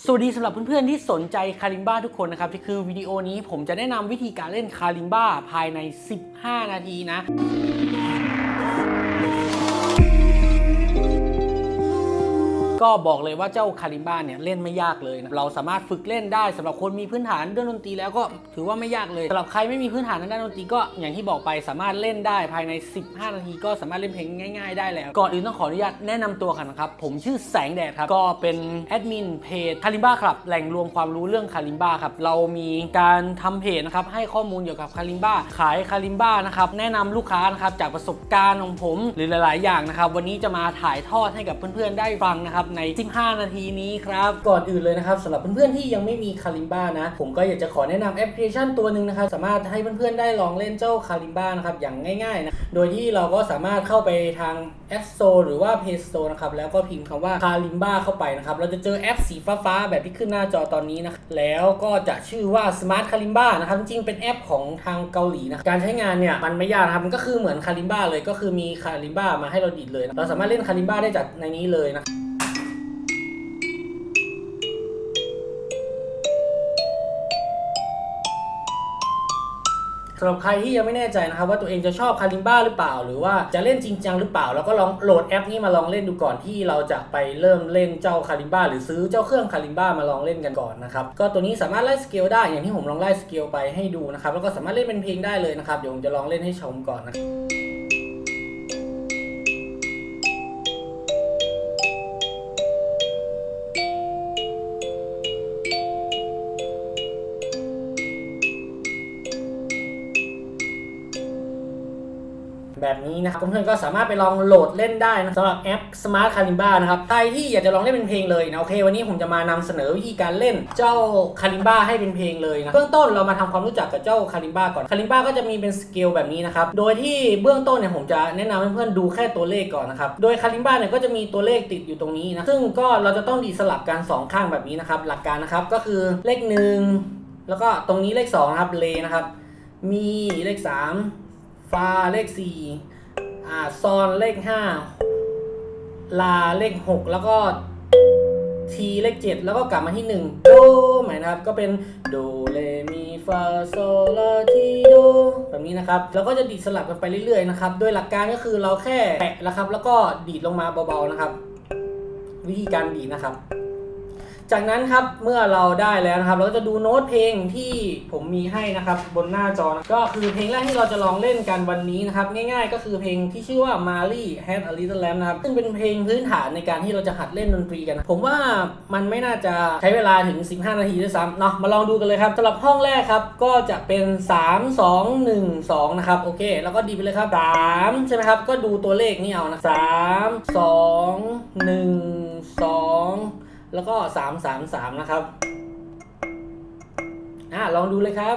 สวัสดีสำหรับเพื่อนๆที่สนใจคาลิมบ้าทุกคนนะครับที่คือวิดีโอนี้ผมจะแนะนำวิธีการเล่นคาลิมบ้าภายใน 15 นาทีนะ ก็บอกเลยว่าเจ้าคาลิมบ้าเนี่ยเล่นไม่ยากเลยนะเราสามารถฝึกเล่นได้สำหรับคนมีพื้นฐานเรื่องดนตรีแล้วก็ถือว่าไม่ยากเลยสำหรับใครไม่มีพื้นฐานด้านดนตรีก็อย่างที่บอกไปสามารถเล่นได้ภายใน 15 นาทีก็สามารถเล่นเพลงง่าย ๆ ได้แล้วก่อนอื่นต้องขออนุญาตแนะนำตัวกันนะครับผมชื่อแสงแดดครับก็เป็นแอดมินเพจคาลิมบ้าครับแหล่งรวมความรู้เรื่องคาลิมบ้าครับเรามีการทำเพจนะครับให้ข้อมูลเกี่ยวกับคาลิมบ้าขายคาลิมบ้านะครับแนะนำลูกค้านะครับจากประสบการณ์ของผมหรือหลาย ๆ อย่างนะครับวันนี้จะมาถ่ายทอดให้กับเพื่อน ๆ ได้ฟังนะครับใน 15 นาทีนี้ครับ ก่อนอื่นเลยนะครับสำหรับเพื่อนๆที่ยังไม่มีคาลิมบ้านะ ผมก็อยากจะขอแนะนำแอปพลิเคชันตัวหนึ่งนะครับ สามารถให้เพื่อนๆได้ลองเล่นเจ้าคาลิมบ้านะครับ อย่างง่ายๆนะ โดยที่เราก็สามารถเข้าไปทาง App Store หรือว่า Play Store นะครับ แล้วก็พิมพ์คำว่าคาลิมบ้าเข้าไปนะครับ เราจะเจอแอปสีฟ้าๆแบบที่ขึ้นหน้าจอตอนนี้นะ แล้วก็จะชื่อว่า Smart Kalimba นะครับ จริงๆ เป็นแอปของทางเกาหลีนะ การใช้งานเนี่ยมันไม่ยากนะครับ มันก็คือเหมือนคาลิมบ้าเลย ก็คือมีคาลิมบ้ามาให้เราดีดเลยนะเราสามารถเล่นคาลิมบ้าได้จากในนี้เลยนะำหรับใครที่ยังไม่แน่ใจนะครับว่าตัวเองจะชอบคาลิมบ้าหรือเปล่า หรือว่าจะเล่นจริงจังหรือเปล่า แล้วก็ลองโหลดแอปนี้มาลองเล่นดูก่อนที่เราจะไปเริ่มเล่นเจ้าคาลิมบ้าหรือซื้อเจ้าเครื่องคาลิมบ้ามาลองเล่นกันก่อนนะครับก็ตัวนี้สามารถไล่สเกลได้อย่างที่ผมลองไล่สเกลไปให้ดูนะครับแล้วก็สามารถเล่นเป็นเพลงได้เลยนะครับเดี๋ยวผมจะลองเล่นให้ชมก่อนนะ แบบนี้นะครับเพื่อนๆก็สามารถไปลองโหลดเล่นได้นะสำหรับแอป Smart Kalimba นะครับใครที่อยากจะลองเล่นเป็นเพลงเลยนะโอเควันนี้ผมจะมานำเสนอวิธีการเล่นเจ้า Kalimba ให้เป็นเพลงเลยนะเบื้องต้นเรามาทำความรู้จักกับเจ้า Kalimba ก่อน Kalimba ก็จะมีเป็นสเกลแบบนี้นะครับโดยที่เบื้องต้นเนี่ยผมจะแนะนำให้เพื่อนๆดูแค่ตัวเลขก่อนนะครับโดย Kalimba เนี่ยก็จะมีตัวเลขติดอยู่ตรงนี้นะซึ่งก็เราจะต้องดีสลับกันสองข้างแบบนี้นะครับหลักการนะครับก็คือเลขหนึ่งแล้วก็ตรงนี้เลขสองนะครับเลนะครับมีเลข 3 ฟาเลข4อ่าซอนเลข5ลาเลข6แล้วก็ทีเลข7แล้วก็กลับมาที่1โดหมายนะครับก็เป็นโดเลมีฟาโซลาทีโดแบบนี้นะครับแล้วก็จะดีดสลับกันไปเรื่อยๆนะครับโดยหลักการก็คือเราแค่แตะแล้วครับ แล้วก็ดีดลงมาเบาๆนะครับ วิธีการดีดนะครับ จากนั้นครับเมื่อเราได้แล้วนะครับ เราก็จะดูโน้ตเพลงที่ผมมีให้นะครับบนหน้าจอนะก็คือเพลงแรกที่เราจะลองเล่นกันวันนี้นะครับ ง่ายๆ ก็คือเพลงที่ชื่อว่า Marley Had a Little Lamb นะครับซึ่งเป็นเพลงพื้นฐานในการที่เราจะหัดเล่นดนตรีกัน ผมว่ามันไม่น่าจะใช้เวลาถึง 15 นาทีด้วยซ้ำเนาะมาลองดูกันเลยครับสำหรับห้องแรกครับก็จะเป็น 3 2 1 2 นะครับโอเค แล้วก็ดีไปเลยครับ 3 ใช่ไหมครับ ก็ดูตัวเลขนี่เอานะ3 2 1 2 แล้วก็3 3 3นะครับอ่าลองดูเลยครับ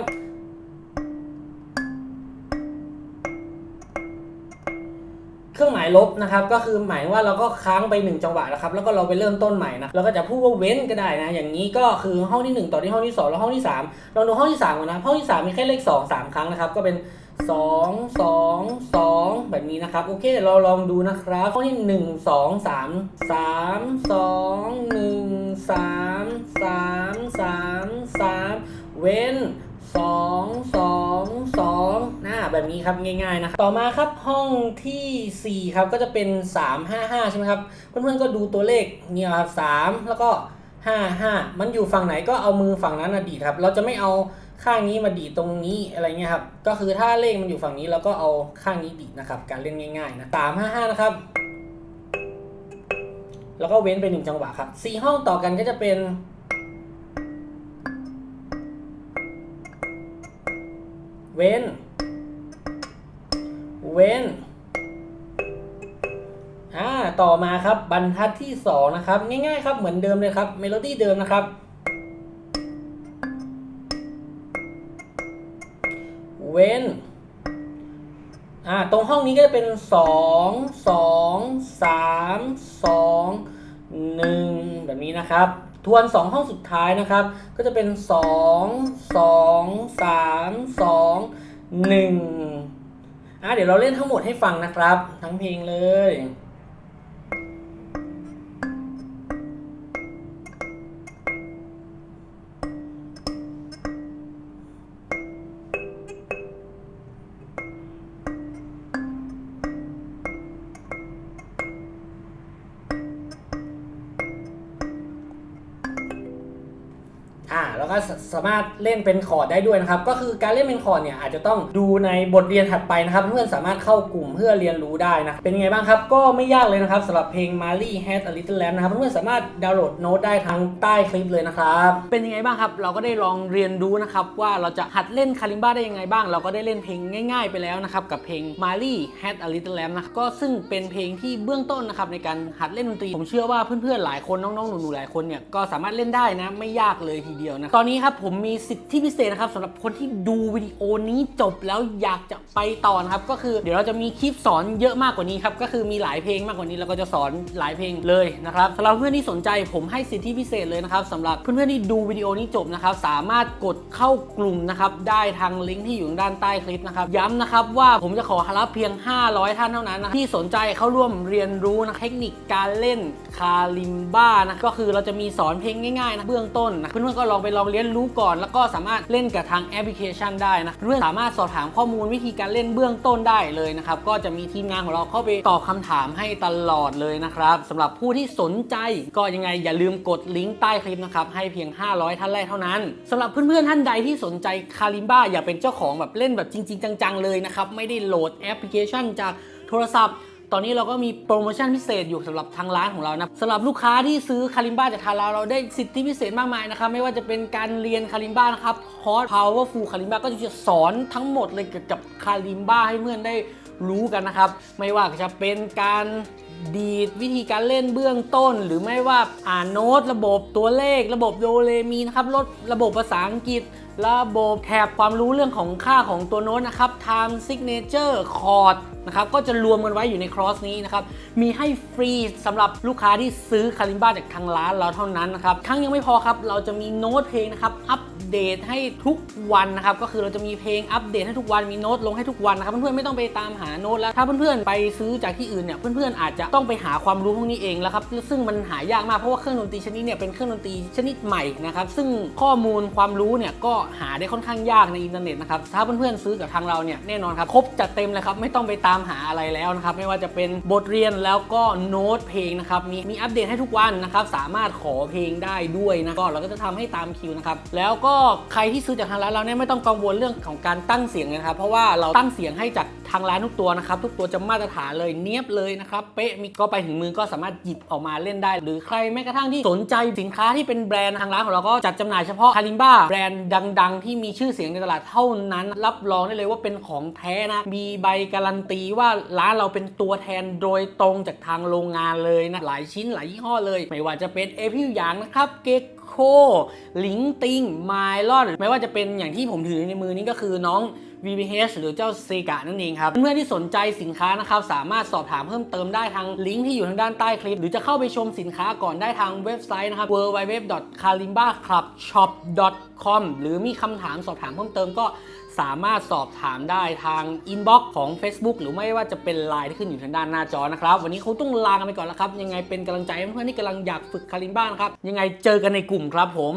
เครื่องหมายลบนะครับ ก็คือหมายว่าเราก็ค้างไป 1 จังหวะนะครับ แล้วก็เราไปเริ่มต้นใหม่นะเราก็จะพูดว่าเว้นก็ได้นะ อย่างนี้ก็คือห้องที่ 1 ต่อที่ห้องที่ 2 แล้วห้องที่3ลองดูห้องที่3ก่อนนะห้องที่ 3 มีแค่เลข 2 3 ครั้งนะครับ ก็เป็น 2 2 2แบบนี้นะครับ โอเคเราลองดูนะครับห้องที่1 2 3 3 2 1 3 3 3 3เว้น2 2 2นะแบบนี้ครับง่ายๆนะครับต่อมาครับห้องทีสี่ 4 ครับก็จะเป็น 3 5 5 ใช่ไหมครับ เพื่อนๆก็ดูตัวเลขเนี่ยครับ3แล้วก็ 5 5 มันอยู่ฝั่งไหนก็เอามือฝั่งนั้นนะดีดครับ เราจะไม่เอา ข้างนี้มาดีตรงนี้อะไรเงี้ยครับ ก็คือถ้าเลขมันอยู่ฝั่งนี้เราก็เอาข้างนี้ดีนะครับ การเล่นง่ายๆนะ3 5 5นะครับ แล้วก็เว้นไปหนึ่งจังหวะครับสี่ห้องต่อกันก็จะเป็นเว้น เว้น อ่า ต่อมาครับบรรทัดที่สองนะครับ ง่ายๆครับ เหมือนเดิมเลยครับ เมโลดี้เดิมนะครับ เว้นอ่าตรงห้องนี้ก็จะเป็นสองสองสามสองหนึ่งแบบนี้นะครับ ทวนสองห้องสุดท้ายนะครับ ก็จะเป็นสองสองสามสองหนึ่งอะเดี๋ยวเราเล่นทั้งหมดให้ฟังนะครับ ทั้งเพลงเลย อ่าแล้วก็สามารถเล่นเป็นคอร์ดได้ด้วยนะครับ ก็คือการเล่นเป็นคอร์ดเนี่ยอาจจะต้องดูในบทเรียนถัดไปนะครับ เพื่อนสามารถเข้ากลุ่มเพื่อเรียนรู้ได้นะเป็นยังไงบ้างครับ ก็ไม่ยากเลยนะครับสำหรับเพลง Mary Has a Little Lamb นะครับเพื่อนสามารถดาวน์โหลดโน้ตได้ทางใต้คลิปเลยนะครับเป็นยังไงบ้างครับ เราก็ได้ลองเรียนรู้นะครับว่าเราจะหัดเล่นคาลิมบ้าได้ยังไงบ้าง เราก็ได้เล่นเพลงง่าย ๆ ไปแล้วนะครับกับเพลง Mary Has a Little Lamb นะก็ซึ่งเป็นเพลงที่เบื้องต้นนะครับในการหัดเล่นดนตรีผมเชื่อว่าเพื่อนๆหลายคนน้องๆหนูๆหลายคนเนี่ยก็สามารถเล่นได้นะไม่ยากเลยทีเดียวนะตอนนี้ครับผมมีสิทธิพิเศษนะครับสำหรับคนที่ดูวิดีโอนี้จบแล้วอยากจะไปต่อนะครับก็คือเดี๋ยวเราจะมีคลิปสอนเยอะมากกว่านี้ครับก็คือมีหลายเพลงมากกว่านี้เราก็จะสอนหลายเพลงเลยนะครับสำหรับเพื่อนที่สนใจผมให้สิทธิพิเศษเลยนะครับสำหรับเพื่อนๆที่ดูวิดีโอนี้จบนะครับสามารถกดเข้ากลุ่มนะครับได้ทางลิงก์ที่อยู่ด้านใต้คลิปนะครับย้ำนะครับว่าผมจะขอรับเพียง 500 ท่านเท่านั้นนะที่สนใจเข้าร่วมเรียนรู้นะเทคนิคการเล่นคาลิมบ้านะก็คือเราจะมีสอนเพลงง่ายๆนะเบื้องต้นนะเพื่อนๆก็ลองไปลองเรียนรู้ก่อน แล้วก็สามารถเล่นกับทางแอปพลิเคชันได้นะเพื่อนๆสามารถสอบถามข้อมูลวิธีการเล่นเบื้องต้นได้เลยนะครับก็จะมีทีมงานของเราเข้าไปตอบคำถามให้ตลอดเลยนะครับสำหรับผู้ที่สนใจก็ยังไงอย่าลืมกดลิงก์ใต้คลิปนะครับให้เพียง 500 ท่านแรกเท่านั้นสำหรับเพื่อนๆท่านใดที่สนใจคาลิมบ้าอย่าเป็นเจ้าของแบบเล่นแบบจริง ๆ จังๆเลยนะครับไม่ได้โหลดแอปพลิเคชันจากโทรศัพท์ ตอนนี้เราก็มีโปรโมชั่นพิเศษอยู่สำหรับทางร้านของเรานะสำหรับลูกค้าที่ซื้อคาลิมบ้าจากทางเราเราได้สิทธิพิเศษมากมายนะครับไม่ว่าจะเป็นการเรียนคาลิมบ้านะครับคอร์ส powerful คาลิมบ้าก็จะสอนทั้งหมดเลยเกี่ยวกับคาลิมบ้าให้เพื่อนได้รู้กันนะครับ ไม่ว่าจะเป็นการดีดวิธีการเล่นเบื้องต้น หรือไม่ว่าอ่านโน้ต ระบบตัวเลข ระบบโดเรมีนะครับลดระบบภาษาอังกฤษ ระบบแถบความรู้เรื่องของค่าของตัวโน้ตนะครับ time signature chord นะครับก็จะรวมกันไว้อยู่ในครอสนี้นะครับ มีให้ฟรีสำหรับลูกค้าที่ซื้อคาลิมบ้าจากทางร้านเราเท่านั้นนะครับ ทั้งยังไม่พอครับ เราจะมีโน้ตเพลงนะครับ อัปเดตให้ทุกวันนะครับ ก็คือเราจะมีเพลงอัปเดตให้ทุกวัน มีโน้ตลงให้ทุกวันนะครับ เพื่อนๆไม่ต้องไปตามหาโน้ตแล้ว ถ้าเพื่อนๆไปซื้อจากที่อื่นเนี่ย เพื่อนๆอาจจะต้องไปหาความรู้พวกนี้เองแล้วครับ ซึ่งมันหายากมาก เพราะว่าเครื่องดนตรีชนิดเนี่ยเป็นเครื่องดนตรีชนิดใหม่นะครับ ซึ่งข้อมูลความรู้เนี่ยก็หาได้ค่อนข้างยากในอินเทอร์เน็ตนะครับถ้าเพื่อนๆซื้อกับทางเราเนี่ยแน่นอนครับครบจัดเต็มเลยครับไม่ต้องไปตามหาอะไรแล้วนะครับไม่ว่าจะเป็นบทเรียนแล้วก็โน้ตเพลงนะครับมีมีอัปเดตให้ทุกวันนะครับสามารถขอเพลงได้ด้วยนะก็เราก็จะทำให้ตามคิวนะครับแล้วก็ใครที่ซื้อจากทางร้านเราเนี่ยไม่ต้องกังวลเรื่องของการตั้งเสียงนะครับเพราะว่าเราตั้งเสียงให้จากทางร้านทุกตัวนะครับทุกตัวจะมาตรฐานเลยเนียบเลยนะครับเป๊ะมีก็ไปถึงมือก็สามารถหยิบออกมาเล่นได้ หรือใครแม้กระทั่งที่สนใจสินค้าที่เป็นแบรนด์ทางร้านของเราก็จัดจำหน่ายเฉพาะคาริมบ้าแบรนด์ดังที่มีชื่อเสียงในตลาดเท่านั้น รับรองได้เลยว่าเป็นของแท้นะ มีใบการันตีว่าร้านเราเป็นตัวแทนโดยตรงจากทางโรงงานเลยนะ หลายชิ้นหลายยี่ห้อเลย ไม่ว่าจะเป็นเอพิวยางนะครับ เก โคลิงติงไมลอนไม่ว่าจะเป็นอย่างที่ผมถือในมือนี้ก็คือน้อง VBH หรือเจ้าเซกะนั่นเองครับ เพื่อนๆที่สนใจสินค้านะครับ สามารถสอบถามเพิ่มเติมได้ทางลิงก์ที่อยู่ทางด้านใต้คลิป หรือจะเข้าไปชมสินค้าก่อนได้ทางเว็บไซต์นะครับ www.kalimbaclubshop.com หรือมีคำถามสอบถามเพิ่มเติมก็ สามารถสอบถามได้ทางอินบ็อกซ์ของ Facebook หรือไม่ว่าจะเป็นไลน์ที่ขึ้นอยู่ทางด้านหน้าจอนะครับ วันนี้เขาต้องลากันไปก่อนแล้วครับ ยังไงเป็นกำลังใจเพื่อนๆที่กำลังอยากฝึกคาลิมบ้านะครับ ยังไงเจอกันในกลุ่มครับผม